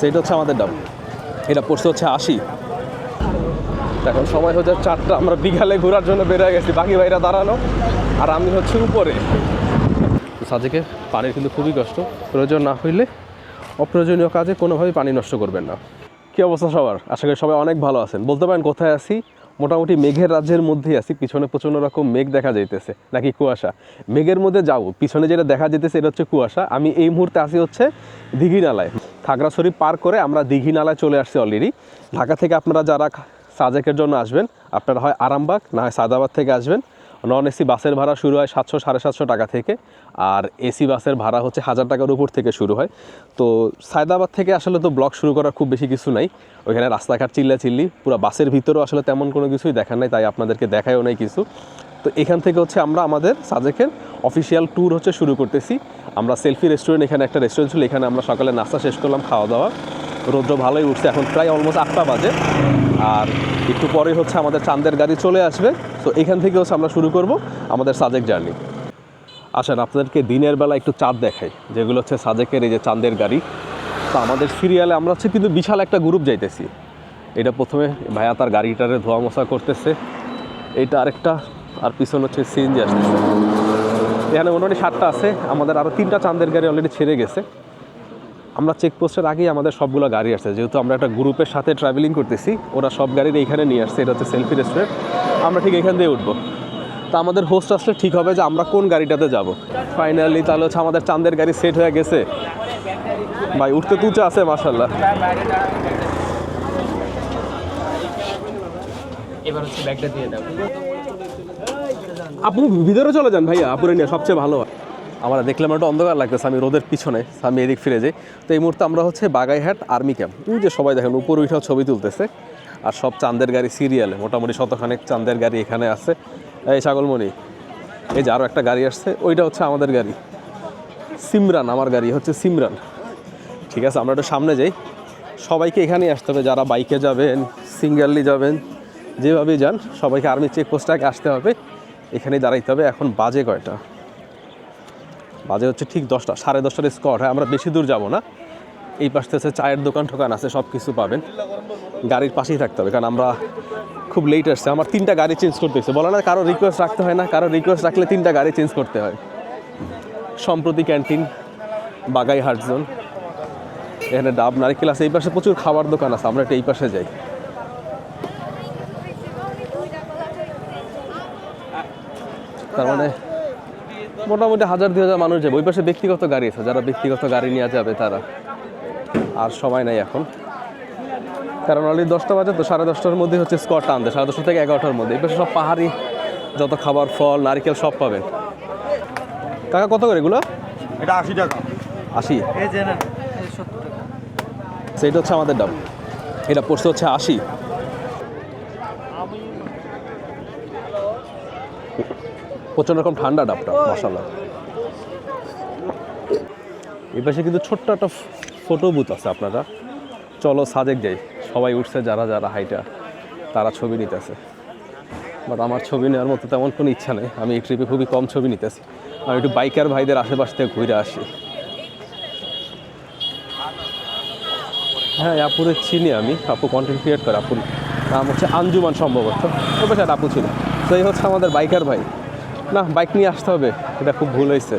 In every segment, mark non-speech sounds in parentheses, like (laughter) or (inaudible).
সেইটা হচ্ছে আমাদের ডাব এটা পড়ছে হচ্ছে আশি। এখন সময় হচ্ছে চারটা। আমরা বিঘালে ঘোরার জন্য বেরিয়ে গেছি। বাকি ভাইরা দাঁড়ানো আর আমি হচ্ছে উপরে। সাজেকে পানির কিন্তু খুবই কষ্ট। প্রয়োজন না হইলে অপ্রয়োজনীয় কাজে কোনোভাবেই পানি নষ্ট করবেন না। কী অবস্থা সবার? আশা করি সবাই অনেক ভালো আছেন। বলতে পারেন কোথায় আছি? মোটামুটি মেঘের রাজ্যের মধ্যেই আছি। পিছনে প্রচণ্ড রকম মেঘ দেখা যাইতেছে। নাকি কুয়াশা? মেঘের মধ্যে যাব। পিছনে যেটা দেখা যেতেছে এটা হচ্ছে কুয়াশা। আমি এই মুহূর্তে আসি হচ্ছে দিঘি নালায় খাগড়াছড়ি পার করে আমরা দিঘি নালায় চলে আসছি অলরেডি ঢাকা থেকে আপনারা যারা সাজেকের জন্য আসবেন, আপনারা হয় আরামবাগ, না হয় সাদাবাদ থেকে আসবেন। নন এসি বাসের ভাড়া শুরু হয় সাতশো, সাড়ে সাতশো টাকা থেকে, আর এসি বাসের ভাড়া হচ্ছে হাজার টাকার উপর থেকে শুরু হয়। তো সায়দাবাদ থেকে আসলে তো ব্লক শুরু করার খুব বেশি কিছু নাই। ওইখানে রাস্তাঘাট চিল্লা চিল্লি পুরো বাসের ভিতরেও আসলে তেমন কোনো কিছুই দেখার নাই, তাই আপনাদেরকে দেখায়ও নাই কিছু। তো এখান থেকে হচ্ছে আমরা আমাদের সাজেকের অফিসিয়াল ট্যুর হচ্ছে শুরু করতেছি। আমরা সেলফি রেস্টুরেন্ট এখানে একটা রেস্টুরেন্ট ছিল, এখানে আমরা সকালে নাস্তা শেষ করলাম খাওয়া দাওয়া রৌদ্র ভালোই উঠছে, এখন প্রায় অলমোস্ট আটটা বাজে। আর একটু পরেই হচ্ছে আমাদের চাঁদের গাড়ি চলে আসবে। তো এখান থেকে হচ্ছে আমরা শুরু করব আমাদের সাজেক জার্নি। আসেন, আপনাদেরকে দিনের বেলা একটু চাঁদ দেখাই, যেগুলো হচ্ছে সাজেকের এই যে চাঁদের গাড়ি। তো আমাদের সিরিয়ালে আমরা হচ্ছে কিন্তু বিশাল একটা গ্রুপ যাইতেছি। এটা প্রথমে ভাইয়া তার গাড়িটারে ধোয়া মোছা করতেছে। এইটা আরেকটা আর পিছন হচ্ছে সিএনজি আসতেছে। এখানে মোটামুটি সাতটা আছে। আমাদের আরও তিনটা চাঁদের গাড়ি অলরেডি ছেড়ে গেছে। আমরা চেকপোস্টের আগেই আমাদের সবগুলো গাড়ি আসছে। যেহেতু আমরা একটা গ্রুপের সাথে ট্রাভেলিং করতেছি, ওরা সব গাড়ির এইখানে নিয়ে আসছে। এটা হচ্ছে সেলফি রেস্টুরেন্ট আমরা ঠিক এখান দিয়ে উঠবো। তো আমাদের হোস্ট আসলে ঠিক হবে যে আমরা কোন গাড়িটাতে যাব। ফাইনালি তাহলে হচ্ছে আমাদের চাঁদের গাড়ি সেট হয়ে গেছে। ভাই, উঠতে তুচা আছে মাসাল্লাহ এবার হচ্ছে ব্যাগটা দিয়ে দাও। আপনি ভিতরে চলে যান ভাইয়া, আপুরে নিয়ে সবচেয়ে ভালো হয়। আমরা দেখলাম একটু অন্ধকার লাগতেছে, আমি রোদের পিছনে আমি এদিক ফিরে যাই। তো এই মুহূর্তে আমরা হচ্ছে বাগাইহাট আর্মি ক্যাম্প। ওই যে সবাই দেখেন, উপরে উঠেও ছবি তুলতেছে, আর সব চাঁদের গাড়ি সিরিয়ালে, মোটামুটি শতখানেক চাঁদের গাড়ি এখানে আছে। এই ছাগলমণি, এই যে আরও একটা গাড়ি আসছে, ওইটা হচ্ছে আমাদের গাড়ি। সিমরান, আমার গাড়ি হচ্ছে সিমরান। ঠিক আছে, আমরা একটু সামনে যাই। সবাইকে এখানেই আসতে হবে, যারা বাইকে যাবেন, সিঙ্গেললি যাবেন, যেভাবেই যান, সবাইকে আর্মি চেকপোস্টে আগে আসতে হবে। এখানেই দাঁড়াইতে হবে। এখন বাজে কয়টা? বাজে হচ্ছে ঠিক দশটা, সাড়ে দশটার স্কট হয়। আমরা বেশি দূর যাব না। এই পাশে হচ্ছে চায়ের দোকান ঠোকান আছে সব কিছু পাবেন। গাড়ির পাশেই থাকতে হবে, কারণ আমরা খুব লেট আসছে। আমার তিনটা গাড়ি চেঞ্জ করতে হচ্ছে বলে না, কারও রিকোয়েস্ট রাখতে হয় না, কারও রিকোয়েস্ট রাখলে তিনটা গাড়ি চেঞ্জ করতে হয়। সম্প্রতি ক্যান্টিন বাগাই হাটজোন এখানে ডাব, নারিকেল আছে। এই পাশে প্রচুর খাবার দোকান আছে। আমরা একটু এই পাশে যাই। তার মানে মোটামুটি হাজার দুই হাজার মানুষ যাবে। ওই পাশে ব্যক্তিগত গাড়ি আছে যারা ব্যক্তিগত গাড়ি নিয়ে যাবে তারা। আর সময় নাই এখন। কারণ অলরেডি দশটা বাজে তো সাড়ে দশটার মধ্যে হচ্ছে স্কট টানতে সাড়ে দশটা থেকে এগারোটার মধ্যে। এই পাশে সব পাহাড়ি যত খাবার ফল নারকেল সব পাবেন কাকা কত করে এগুলো? এটা আশি টাকা। আশি? সেইটা হচ্ছে আমাদের ডাব এটা পড়ছে হচ্ছে আশি। প্রচণ্ড রকম ঠান্ডা ডাবটা মশালা এই পাশে কিন্তু ছোট্ট একটা ফটো বুথ আছে আপনারা। চলো সাজেক যাই। সবাই উঠছে যারা যারা হাইটা তারা ছবি নিতেছে। বাট আমার ছবি নেওয়ার মতো তেমন কোনো ইচ্ছা নেই। আমি এই ট্রিপে খুবই কম ছবি নিতেছি। আমি একটু বাইকার ভাইদের আশেপাশ থেকে ঘুরে আসি। হ্যাঁ আপুরে চিনি আমি। আপু কন্টেন্ট ক্রিয়েট করে আপুর নাম হচ্ছে আঞ্জুমান সম্ভবত। আপু ছিল। তো এই হচ্ছে আমাদের বাইকার ভাই। না বাইক নিয়ে আসতে হবে। এটা খুব ভুল হয়েছে।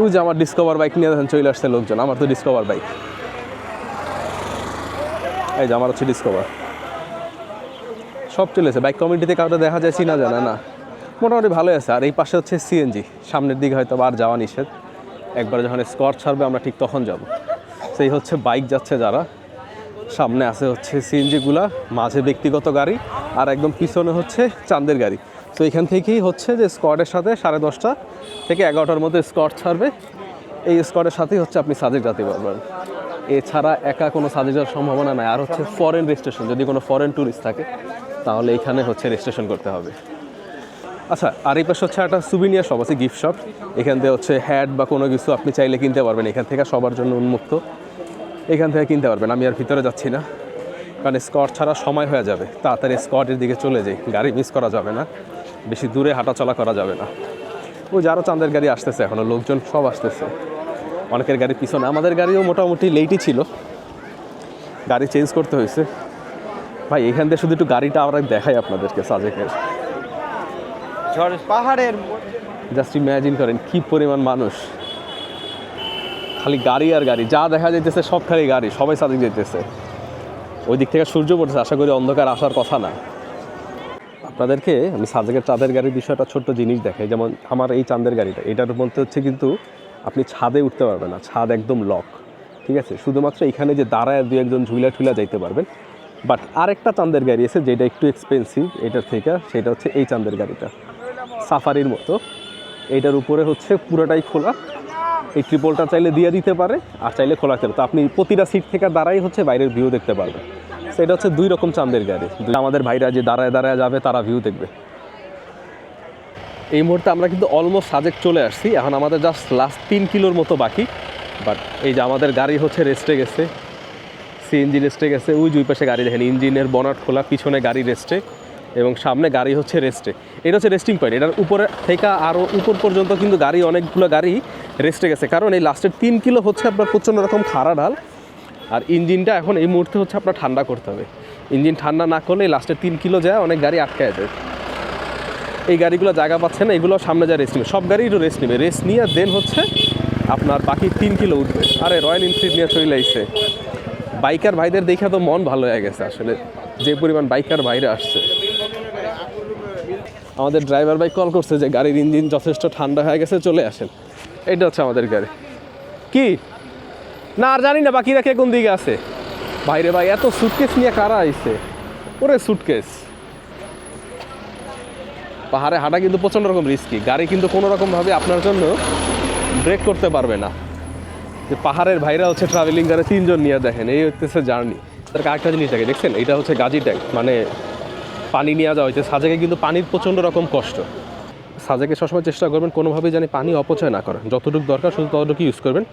ওই যে আমার ডিসকভার বাইক নিয়ে দেখেন চলে আসছে লোকজন, আমার তো ডিসকভার বাইক এই যে আমার হচ্ছে ডিসকভার সব চলেছে। বাইক কমিটিতে কাউকে দেখা যায়, চিনা জানা, না। মোটামুটি ভালোই আছে। আর এই পাশে হচ্ছে সিএনজি সামনের দিকে হয়তো আর যাওয়া নিষেধ। একবার যখন স্কট ছাড়বে, আমরা ঠিক তখন যাব। সেই হচ্ছে বাইক যাচ্ছে যারা। সামনে আছে হচ্ছে সিএনজিগুলা মাঝে ব্যক্তিগত গাড়ি, আর একদম পিছনে হচ্ছে চাঁদের গাড়ি। তো এখান থেকেই হচ্ছে যে স্কটের সাথে সাড়ে দশটা থেকে এগারোটার মধ্যে স্কট ছাড়বে। এই স্কটের সাথেই হচ্ছে আপনি সাজেক যেতে পারবেন। এছাড়া একা কোনো সাজেক যাওয়ার সম্ভাবনা নাই। আর হচ্ছে ফরেন রেজিস্ট্রেশন যদি কোনো ফরেন ট্যুরিস্ট থাকে, তাহলে এখানে হচ্ছে রেজিস্ট্রেশন করতে হবে। আচ্ছা আর এই পাশে হচ্ছে একটা সুবিনিয়ার শপ আছে গিফট শপ এখান থেকে হচ্ছে হ্যাট বা কোনো কিছু আপনি চাইলে কিনতে পারবেন। এখান থেকে সবার জন্য উন্মুক্ত। এখান থেকে কিনতে পারবেন। আমি আর ভিতরে যাচ্ছি না। কারণ স্কট ছাড়া সময় হয়ে যাবে। তাড়াতাড়ি স্কটের দিকে চলে যাই। গাড়ি মিস করা যাবে না। বেশি দূরে হাঁটাচলা করা যাবে না। ওই যারও চাঁদের গাড়ি আসতেছে এখনও লোকজন সব আসতেছে। অনেকের গাড়ি পিছনে আমাদের গাড়িও মোটামুটি লেটই ছিল। গাড়ি চেঞ্জ করতে হয়েছে। ভাই এখান থেকে শুধু একটু গাড়িটা আমরা দেখাই আপনাদেরকে সাজেকের। পাহাড়ের জাস্ট ইম্যাজিন করেন কি পরিমাণ মানুষ। খালি গাড়ি আর গাড়ি যা দেখা যাইতেছে সব খালি গাড়ি সবাই সাজেক যেতেছে ওই দিক থেকে সূর্য পড়তেছে আশা করি অন্ধকার আসার কথা না। আপনাদেরকে আমি সাজেকের চাঁদের গাড়ির বিষয়টা ছোট্ট জিনিস দেখাই। যেমন আমার এই চাঁদের গাড়িটা, এটার মধ্যে হচ্ছে কিন্তু আপনি ছাদে উঠতে পারবেন না, ছাদ একদম লক, ঠিক আছে? শুধুমাত্র এখানে যে দাঁড়ায় দু একজন ঝুলা ঠুলা যাইতে পারবেন। বাট আরেকটা চাঁদের গাড়ি আছে যেটা একটু এক্সপেন্সিভ এটার থেকে, সেটা হচ্ছে এই চাঁদের গাড়িটা। সাফারির মতো। এটার উপরে হচ্ছে পুরোটাই খোলা। এই ট্রিপলটা চাইলে দিয়ে দিতে পারে, আর চাইলে খোলা তো আপনি প্রতিটা সিট থেকে দাঁড়াই হচ্ছে বাইরের ভিউ দেখতে পারবেন। তো এটা হচ্ছে দুই রকম চাঁদের গাড়ি। আমাদের ভাইরা যে দাঁড়ায় দাঁড়ায় যাবে, তারা ভিউ দেখবে। এই মুহূর্তে আমরা কিন্তু অলমোস্ট সাজেক চলে আসছি। এখন আমাদের জাস্ট লাস্ট তিন কিলোর মতো বাকি। বাট এই যে আমাদের গাড়ি হচ্ছে রেস্টে গেছে। সিএনজি রেস্টে গেছে। ওই দুই পাশে গাড়ি দেখেন, ইঞ্জিনের বনাট খোলা, পিছনে গাড়ি রেস্টে এবং সামনে গাড়ি হচ্ছে রেস্টে এটা হচ্ছে রেস্টিং পয়েন্ট এটার উপরে থেকে আরও উপর পর্যন্ত কিন্তু গাড়ি, অনেকগুলো গাড়ি রেস্টে গেছে। কারণ এই লাস্টের তিন কিলো হচ্ছে আপনার প্রচণ্ড রকম খাড়া ঢাল। আর ইঞ্জিনটা এখন এই মুহূর্তে হচ্ছে আপনার ঠান্ডা করতে হবে। ইঞ্জিন ঠান্ডা না করলে লাস্টে তিন কিলো যায়, অনেক গাড়ি আটকায় যায়। এই গাড়িগুলো জায়গা পাচ্ছে না, এগুলো সামনে যায় রেস্ট নেবে। সব গাড়ি একটু রেস্ট নেবে। রেস্ট নিয়ে দেন হচ্ছে আপনার বাকি তিন কিলো উঠবে। আরে রয়্যাল এনফিল্ড নিয়ে চলে আইছে। বাইকার ভাইদের দেখে তো মন ভালো হয়ে গেছে আসলে। যে পরিমাণ বাইকার বাইরে আসছে। আমাদের ড্রাইভার ভাই কল করছে যে, গাড়ির ইঞ্জিন যথেষ্ট ঠান্ডা হয়ে গেছে, চলে আসেন। এটা হচ্ছে আমাদের গাড়ি। কি? না, আর জানি না বাকিরা কে কোন দিকে আছে। বাইরে ভাই, এত সুটকেস নিয়ে কারা আইছে? ওরে সুটকেস পাহাড়ে হাঁটা কিন্তু প্রচণ্ড রকম রিস্কি গাড়ি কিন্তু কোনো রকমভাবে আপনার জন্য ব্রেক করতে পারবে না। যে পাহাড়ের ভাইরা হচ্ছে ট্রাভেলিং যারা তিনজন নিয়ে দেখেন, এই হচ্ছে জার্নি তার আরেকটা জিনিস দেখে দেখছেন? এটা হচ্ছে গাজি ট্যাঙ্ক মানে পানি নিয়ে যাওয়া হয়েছে সাজেকে কিন্তু পানির প্রচণ্ড রকম কষ্ট। সাজেকে সবসময় চেষ্টা করবেন, কোনোভাবেই জানি পানি অপচয় না করেন যতটুকু দরকার, শুধু ততটুকু ইউজ করবেন।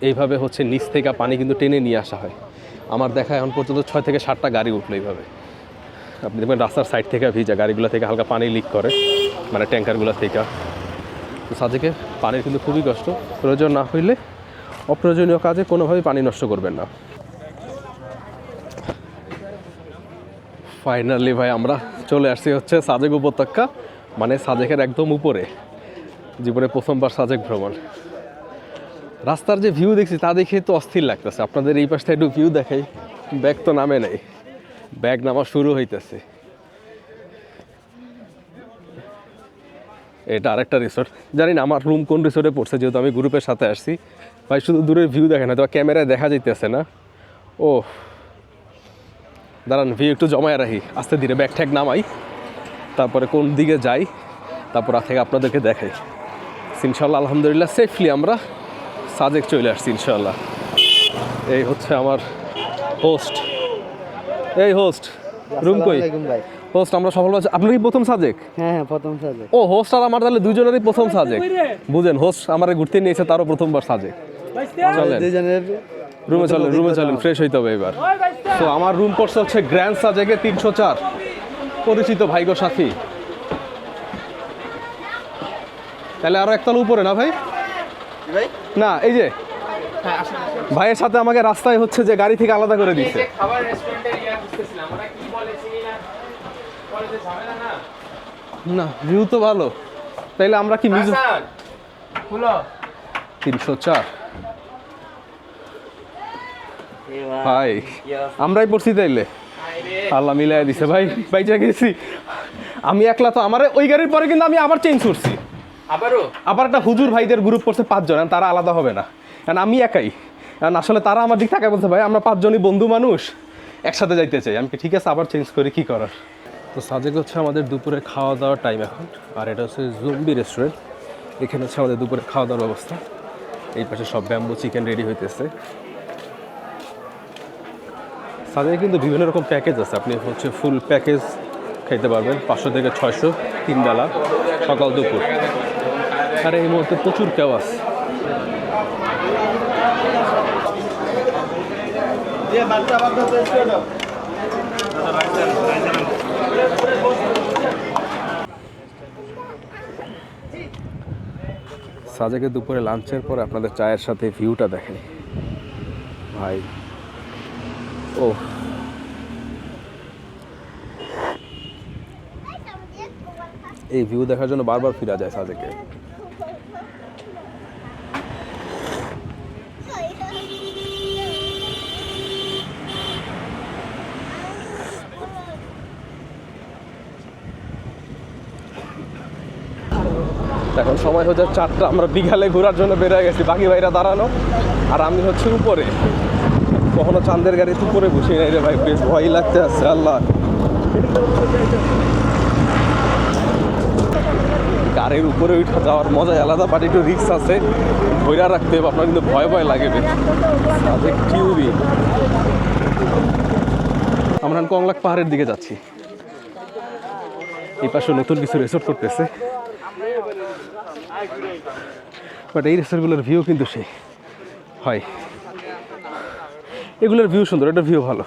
এইভাবে- হচ্ছে নিচ থেকে পানি কিন্তু টেনে নিয়ে আসা হয়। আমার দেখা এখন পর্যন্ত ছয় থেকে সাতটা গাড়ি উঠল এইভাবে। আপনি দেখবেন রাস্তার সাইড থেকে ভিজা, গাড়িগুলো থেকে হালকা পানি লিক করে মানে ট্যাঙ্কারগুলো থেকে। তো সাজেকে পানির কিন্তু খুবই কষ্ট। প্রয়োজন না হইলে অপ্রয়োজনীয় কাজে কোনোভাবেই পানি নষ্ট করবেন না। ফাইনালি ভাই, আমরা চলে আসছি হচ্ছে সাজেক উপত্যকা মানে সাজেকের একদম উপরে। জীবনে প্রথমবার সাজেক ভ্রমণ। রাস্তার যে ভিউ দেখছি, তা দেখে তো অস্থির লাগতেছে। আপনাদের এই পাশটা একটু ভিউ দেখাই। ব্যাগ তো নামে নাই। ব্যাগ নামা শুরু হইতেছে। এটা আরেকটা রিসোর্ট জানি না আমার রুম কোন রিসোর্টে পড়ছে, যেহেতু আমি গ্রুপের সাথে আসছি। ভাই, শুধু দূরের ভিউ দেখে না তো ক্যামেরায় দেখা যাইতেছে না। ও, দাঁড়ান ভিউ একটু জমায় রাখি। আস্তে ধীরে ব্যাগ ঠ্যাগ নামাই। তারপরে কোন দিকে যাই, তারপর থেকে আপনাদেরকে দেখাই। ইনশাল্লাহ আলহামদুলিল্লাহ সেফলি আমরা সাজেক চলে আসছি ইনশাল্লাহ এই হচ্ছে আমার হোস্ট এই হোস্ট রুম কই? ভাই। হোস্ট আমরা সফল হয়েছে। আপনার কি প্রথম সাজেক? হ্যাঁ হ্যাঁ প্রথম সাজে ও হোস্ট আর আমার তাহলে দুজনেরই প্রথম সাজেক। বুঝেন হোস্ট আমার ঘুরতে নিয়েছে তারও প্রথমবার সাজেক। চলেন। রুমে চলেন রুমে চলেন ফ্রেশ হইতে হবে এবার। তো আমার রুম পড়ছে হচ্ছে গ্র্যান্ড সাজেকে তিনশো চার। পরিচিত ভাইগো সাথী। তাহলে আরও একতলা উপরে না ভাই? ভাই? না এই যে। ভাইয়ের সাথে আমাকে রাস্তায় হচ্ছে যে গাড়ি থেকে আলাদা করে দিচ্ছে না? বলে যে ঝামেলা না। না ভিউ তো ভালো। তাইলে আমরা কি মিউজিক খুলো। তিনশো চার। ভাই আমরাই পড়ছি তাইলে। আল্লাহ মিলাই দিছে। ভাই বাইচা গেছি। আমি একলা তো আমার ওই গাড়ির পরে কিন্তু আমি আবার চেঞ্জ করছি। আবারও? আবার একটা হুজুর ভাইদের গ্রুপ করছে পাঁচজন তারা আলাদা হবে না। কারণ আমি একাই। কারণ আসলে তারা আমার দিক থাকে বলছে ভাই আমরা পাঁচজনই বন্ধু মানুষ একসাথে যাইতে চাই। আমি কি, ঠিক আছে আবার চেঞ্জ করি কি করার? তো সাজেক হচ্ছে আমাদের দুপুরে খাওয়া দাওয়ার টাইম এখন। আর এটা হচ্ছে জুম্বি রেস্টুরেন্ট এখানে হচ্ছে আমাদের দুপুরে খাওয়া দাওয়ার ব্যবস্থা। এই পাশে সব ব্যাম্বু চিকেন রেডি হইতেছে। সাজেকে কিন্তু বিভিন্ন রকম প্যাকেজ আছে। আপনি হচ্ছে ফুল প্যাকেজ খেতে পারবেন। পাঁচশো থেকে ছয়শো তিন বেলা সকাল দুপুর। আর এই মুহূর্তে প্রচুর কেউ আছে সাজেকে দুপুরে লাঞ্চের পরে আপনাদের চায়ের সাথে ভিউটা দেখেন। ভাই, ও। এই ভিউ দেখার জন্য বারবার ফিরা যায় সাজেকে এখন সময় হচ্ছে চারটা, আমরা বিকালে ঘোরার জন্য বেরিয়ে গেছি। বাকি ভাইরা দাঁড়ানো, আর আমি হচ্ছে উপরে। কখনো চাঁদের গাড়িতে উপরে বসে নাই রে ভাই, বেশ ভয় লাগতে আছে, আল্লাহ। গাড়ির উপরে উঠে যাওয়ার মজাই আলাদা বাট একটু রিক্স আছে। ধৈর্য রাখতে হবে, আপনার কিন্তু ভয় ভয় লাগে বেশ। টিউবি আমরা কংলাক পাহাড়ের দিকে যাচ্ছি। এই পাশে নতুন কিছু রিসোর্ট করতেছে। বাট এই রেস্টুরেন্টগুলোর ভিউ কিন্তু সেই। হয়। এগুলোর ভিউ সুন্দর, এটা ভিউ ভালো।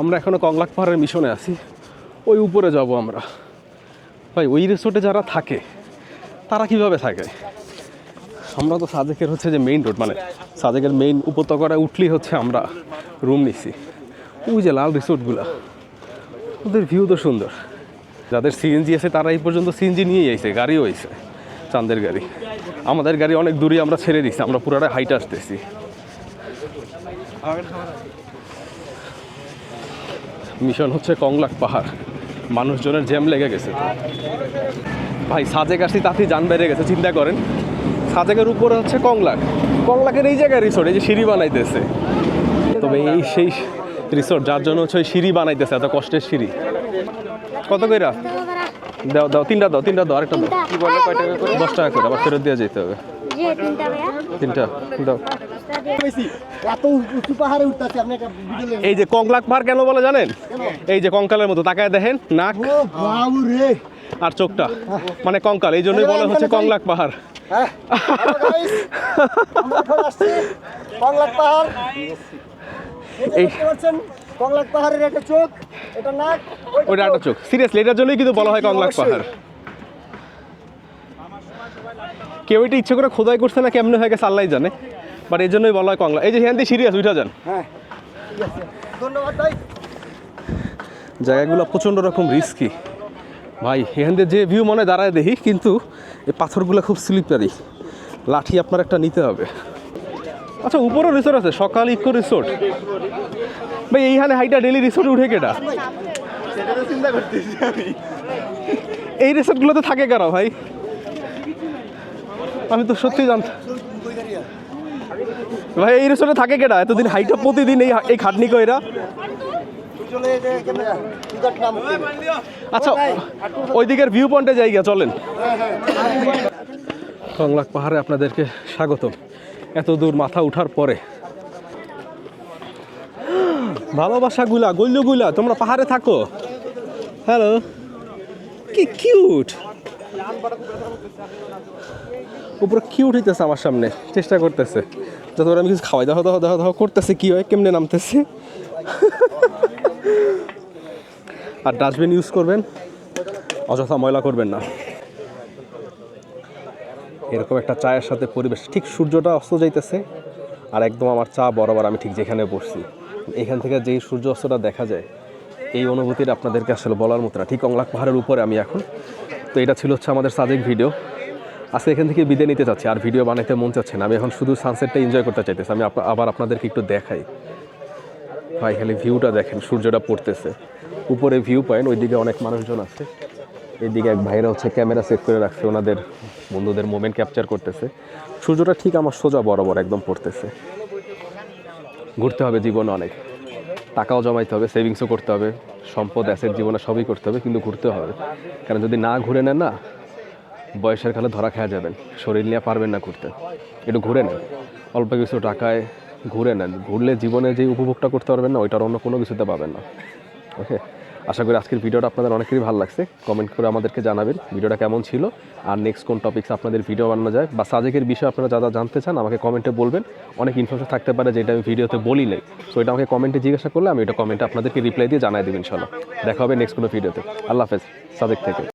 আমরা এখনও কংলাক পাহাড়ের মিশনে আছি। ওই উপরে যাব আমরা। ভাই, ওই রিসোর্টে যারা থাকে, তারা কীভাবে থাকে? আমরা তো সাজেকের হচ্ছে যে মেইন রোড মানে সাজেকের মেইন উপত্যকাটা উঠলেই হচ্ছে আমরা রুম নিছি। ওই যে লাল রিসোর্টগুলো ওদের ভিউ তো সুন্দর। যাদের সিএনজি আছে, তারা এই পর্যন্ত সিএনজি নিয়েই আইছে, গাড়িও আইছে, চাঁদের গাড়ি। আমাদের গাড়ি অনেক দূরে আমরা ছেড়ে দিচ্ছি আমরা পুরাটা হাইট আসতেছি। মিশন হচ্ছে কংলাক পাহাড়। মানুষজনের জ্যাম লেগে গেছে ভাই, সাজেক আসি তাতেই যান বেড়ে গেছে, চিন্তা করেন। সাজেকের উপরে হচ্ছে কংলাক। কংলাকের এই জায়গায় রিসোর্ট এই যে সিঁড়ি বানাইতেছে। তবে এই সেই রিসোর্ট যার জন্য হচ্ছে সিঁড়ি বানাইতেছে, এত কষ্টের সিঁড়ি। কত কইরা? দাও দাও তিনটা দাও তিনটা দাও আরেকটা দাও। কি বলে কয় টাকা করে? দশ টাকা করে আবার ফেরত দিয়ে যেতে হবে। তিনটা দাও। এত উঁচু পাহাড়ে উঠতেছে আপনি একটা ভিডিও এই যে কংলাক পাহাড় কেন বলে জানেন? এই যে কঙ্কালের মতো তাকায় দেখেন নাক রে আর চোখটা। মানে কঙ্কাল এই জন্যই বলা হচ্ছে কংলাক পাহাড়। হ্যাঁ (laughs) আসছি। কংলাক পাহাড়। এই কংলাক পাহাড়ের একটা চোখ এটা নাক ওইটা একটা চোখ। সিরিয়াসলি এটার জন্যই কিন্তু বলা হয় কংলাক পাহাড়। কেউ এটা ইচ্ছে করে খোদাই করছে না কেমনে হয়ে গেছে আল্লাহ জানে। বাট এই জন্যই বলা হয় কংলা এই যে হ্যান্দি সিরিয়াস উঠা যান। হ্যাঁ। ধন্যবাদ ভাই। জায়গাগুলো প্রচণ্ড রকম রিস্কি ভাই এখান দিয়ে যে ভিউ মনে দাঁড়ায় দেখি কিন্তু এই পাথরগুলো খুব স্লিপারি লাঠি আপনার একটা নিতে হবে। আচ্ছা উপরও রিসোর্ট আছে, সকাল ইকো রিসোর্ট ভাই, এইখানে হাইটা ডেলি রিসোর্ট উঠে কেটা এই রিসোর্টগুলোতে থাকে কারা ভাই? আমি তো সত্যি জানতাম ভাই, এই রিসোর্টে থাকে কেটা এতদিন হাইটা প্রতিদিন এই এই খাটনি কইরা। আচ্ছা ওই দিকের ভিউ পয়েন্টে যাই গিয়া চলেন। কংলাক পাহাড়ে আপনাদেরকে স্বাগতম। এত দূর মাথা উঠার পরে। ভালোবাসা গুলা তোমরা পাহাড়ে থাকো। হ্যালো কি কিউট উপরে কিউট হইতেছে আমার সামনে, চেষ্টা করতেছে। যতবার আমি কিছু খাওয়াই, দেখো দেখো দেখো দেখো, করতেছে কি হয়, কেমনে নামতেছে। আর ডাস্টবিন ইউজ করবেন, অযথা ময়লা করবেন না। এরকম একটা চায়ের সাথে পরিবেশ। ঠিক সূর্যটা অস্ত যাইতেছে আর একদম আমার চা বরাবর আমি ঠিক যেখানে বসছি। এখান থেকে যেই সূর্য অস্তটা দেখা যায়, এই অনুভূতিটা আপনাদেরকে আসলে বলার মতো না। ঠিক অংলাক পাহাড়ের উপরে আমি এখন। তো এটা ছিল হচ্ছে আমাদের সাজেক ভিডিও। আজকে এখান থেকে বিদায় নিতে চাচ্ছি। আর ভিডিও বানাইতে মন চাচ্ছে না। আমি এখন শুধু সানসেটটা এনজয় করতে চাইতেছি। আমি আবার আপনাদেরকে একটু দেখাই। ভাই, খালি ভিউটা দেখেন, সূর্যটা পড়তেছে। উপরে ভিউ পয়েন্ট ওইদিকে অনেক মানুষজন আছে। এইদিকে এক ভাইরা হচ্ছে ক্যামেরা সেট করে রাখছে, ওনাদের বন্ধুদের মোমেন্ট ক্যাপচার করতেছে। সূর্যটা ঠিক আমার সোজা বরাবর একদম পড়তেছে। ঘুরতে হবে জীবনে অনেক। টাকাও জমাইতে হবে সেভিংসও করতে হবে, সম্পদ অ্যাসেট জীবনে সবই করতে হবে, কিন্তু ঘুরতে হবে। কারণ যদি না ঘুরে নেন না, বয়সের কালে ধরা খাওয়া যাবেন। শরীর নিয়ে পারবেন না ঘুরতে। একটু ঘুরে নেন। অল্প কিছু টাকায় ঘুরে নেন। ঘুরলে জীবনে যে উপভোগটা করতে পারবেন না, ওইটার অন্য কোনো কিছুতে পাবেন না। ওকে আশা করি আজকের ভিডিওটা আপনাদের অনেকেরই ভালো লাগছে। কমেন্ট করে আমাদেরকে জানাবেন ভিডিওটা কেমন ছিল আর নেক্সট কোন টপিক্স আপনাদের ভিডিও বানানো যায় বা সাজেকের বিষয়ে আপনারা যা জানতে চান আমাকে কমেন্টে বলবেন। অনেক ইনফরমেশন থাকতে পারে যেটা আমি ভিডিওতে বলি নাই। সো এটা আমাকে কমেন্টে জিজ্ঞাসা করলে আমি এটা কমেন্টে আপনাদেরকে রিপ্লাই দিয়ে জানাই দেবেন ইনশাল্লাহ দেখা হবে নেক্সট কোনো ভিডিওতে আল্লাহ হাফেজ। সাজেক থেকে।